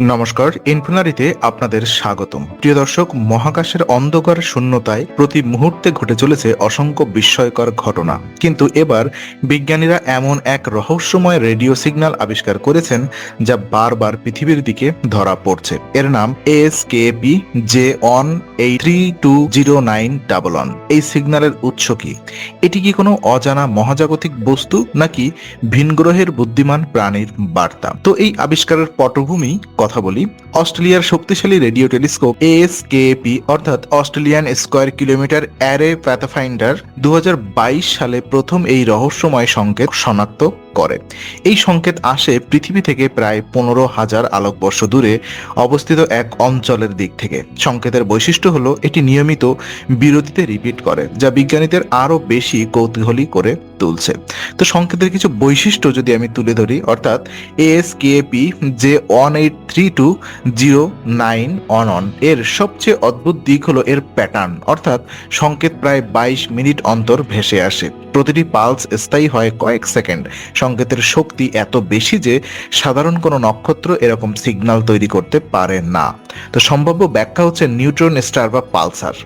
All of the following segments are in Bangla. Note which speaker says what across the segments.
Speaker 1: নমস্কার, ইনফোনারিতে আপনাদের স্বাগতম। প্রিয় দর্শক, মহাকাশের অন্ধকার শূন্যতায় প্রতি মুহূর্তে ঘটে চলেছে অসংখ্য বিস্ময়কর ঘটনা। কিন্তু এবার বিজ্ঞানীরা এমন এক রহস্যময় রেডিও সিগন্যাল আবিষ্কার করেছেন যা বারবার পৃথিবীর দিকে ধরা পড়ছে। এর নাম S K P J one এই three two zero nine double one এই সিগন্যালের উৎস কি? এটি কি কোনো অজানা মহাজাগতিক বস্তু, নাকি ভিনগ্রহের বুদ্ধিমান প্রাণীর বার্তা? তো এই আবিষ্কারের পটভূমি কথা বলি, অস্ট্রেলিয়ার শক্তিশালী radio telescope S K P অর্থাৎ Australian square kilometre array pathfinder দু হাজার বাইশ সালে প্রথম এই রহস্যময় সংকেত শনাক্ত। করে। এই সংকেত আসে পৃথিবী থেকে প্রায় পনেরো হাজার আলোকবর্ষ দূরে অবস্থিত এক অঞ্চলের দিক থেকে। সংকেতের বৈশিষ্ট্য হলো, এটি নিয়মিত বিরতিতে রিপিট করে, যা বিজ্ঞানীদের আরও বেশি কৌতূহলী করে তুলছে। তো সংকেতের কিছু বৈশিষ্ট্য যদি আমি তুলে ধরি, অর্থাৎ এএসকেপি যে one eight three two zero nine one one এর সবচেয়ে অদ্ভুত দিক হলো এর প্যাটার্ন অর্থাৎ সংকেত প্রায় বাইশ মিনিট অন্তর ভেসে আসে। প্রতিটি পালস স্থায়ী হয় কয়েক সেকেন্ড সংকেতের শক্তি এত বেশি যে সাধারণ কোনো নক্ষত্র এরকম সিগন্যাল তৈরি করতে পারে না। তো সম্ভাব্য ব্যাখ্যা হচ্ছে নিউট্রন, স্টার বা পালসার।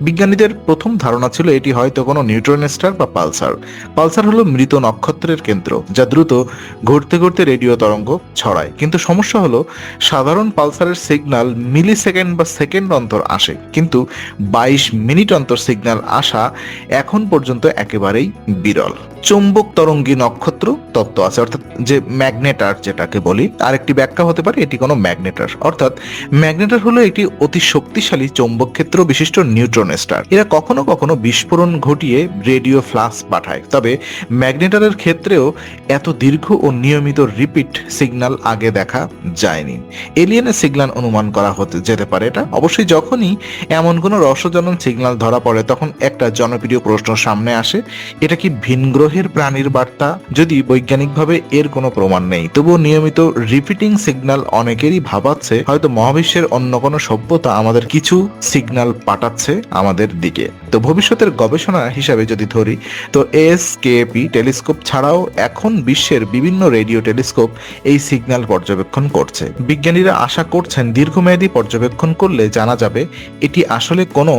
Speaker 1: বিজ্ঞানীদের প্রথম ধারণা ছিল এটি হয়তো কোনো নিউট্রন স্টার বা পালসার। পালসার হলো মৃত নক্ষত্রের কেন্দ্র, যা দ্রুত ঘুরতে ঘুরতে রেডিও তরঙ্গ ছড়ায়। কিন্তু সমস্যা হলো, সাধারণ পালসারের সিগন্যাল মিলি সেকেন্ড বা সেকেন্ড অন্তর আসে। কিন্তু বাইশ মিনিট অন্তর সিগন্যাল আসা এখন পর্যন্ত একেবারেই বিরল। চৌম্বক তরঙ্গী নক্ষত্র, তত্ত্ব আছে, অর্থাৎ যে ম্যাগনেটার যেটাকে বলি, আরেকটি ব্যাখ্যা হতে পারে, এটি কোনো ম্যাগনেটার। অর্থাৎ ম্যাগনেটার হলো একটি অতি শক্তিশালী চৌম্বক ক্ষেত্র বিশিষ্ট নিউট্রন স্টার এরা কখনো কখনো বিস্ফোরণ ঘটিয়ে রেডিও ফ্লাস পাঠায়। তবে ম্যাগনেটারের ক্ষেত্রেও এত দীর্ঘ ও নিয়মিত রিপিট সিগন্যাল আগে দেখা যায়নি। এলিয়েনের সিগনাল অনুমান করা হতে যেতে পারে এটা। অবশ্যই যখনই এমন কোনো রসজনন সিগনাল ধরা পড়ে, তখন একটা জনপ্রিয় প্রশ্ন সামনে আসে, এটা কি ভিনগ্রহের প্রাণীর বার্তা? যদি বৈজ্ঞানিকভাবে এর কোনো প্রমাণ নেই, তবুও নিয়মিত রিপিটিং সিগন্যাল অনেকেরই ভাবাচ্ছে, হয়তো মহাবিশ্বের অন্য কোনো সভ্যতা আমাদের কিছু সিগন্যাল পাঠাচ্ছে আমাদের দিকে। তো ভবিষ্যতের গবেষণা হিসাবে যদি ধরি, তো এস কেপি টেলিস্কোপ ছাড়াও এখন বিশ্বের বিভিন্ন রেডিও টেলিস্কোপ এই সিগন্যাল পর্যবেক্ষণ করছে। বিজ্ঞানীরা আশা করছেন দীর্ঘমেয়াদী পর্যবেক্ষণ করলে জানা যাবে এটি আসলে কোনো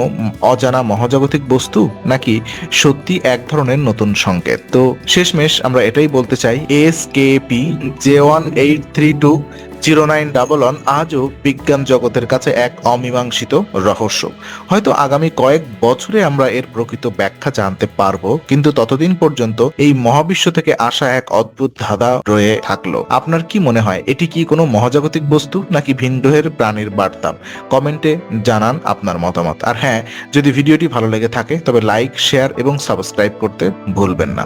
Speaker 1: অজানা মহাজাগতিক বস্তু নাকি সত্যি এক ধরনের নতুন সংকেত। তো শেষমেশ আমরা এটাই বলতে চাই S K P J one eight three two zero nine double one আজও বিজ্ঞান জগতের কাছে এক অমীমাংসিত রহস্য। হয়তো আগামী কয়েক বছরে আমরা এর প্রকৃত ব্যাখ্যা জানতে পারব, কিন্তু ততদিন পর্যন্ত এই মহাবিশ্ব থেকে আসা এক অদ্ভুত ধাঁধা রয়ে থাকল। আপনার কি মনে হয়, এটি কি কোনো মহাজাগতিক বস্তু নাকি ভিনগ্রহের প্রাণীর বার্তা? কমেন্টে জানান আপনার মতামত। আর হ্যাঁ যদি ভিডিওটি ভালো লেগে থাকে, তবে লাইক, শেয়ার এবং সাবস্ক্রাইব করতে ভুলবেন না।